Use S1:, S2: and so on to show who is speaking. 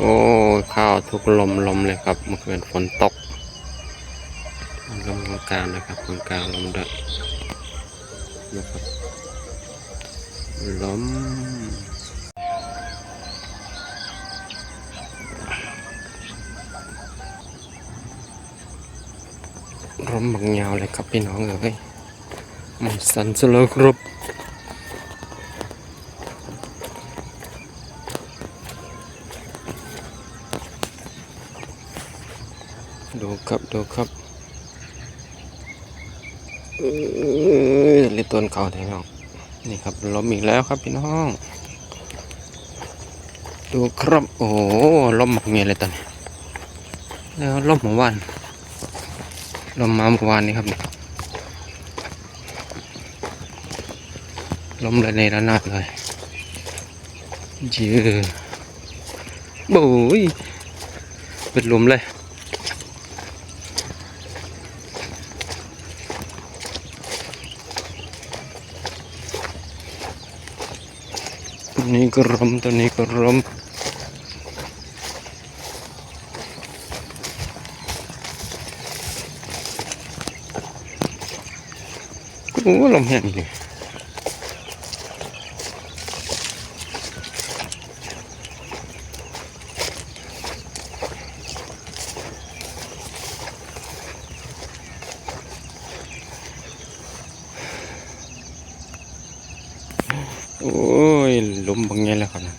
S1: โอ้ข้าวทุกลมลมเลยครับเมื่อคืนฝนตกลมกลางกานะครับกลางกลางลมด้วยนะครับลมลมบางยาวเลยครับพี่น้องเอ้ยมันสั่นสลกรบ ดูครับดูครับเอ้ยเล็ต้นเขาแทงออกนี่ครับล้มอีกแล้วครับพี่น้อง ดูครับโอ้โหล้มหมักเมียเลยตอนนี้แล้วล้มเมื่อวานล้มมาเมื่อวานนี้ครับนี่ล้มเลยในระนาดเลยเยือโอ้ยเป็นลมเลย นี้ก็รมตัวนี้ก็รมโอ้ลมแห้งอีกเลย โอ้ยลมบางไงแล้วครับนะ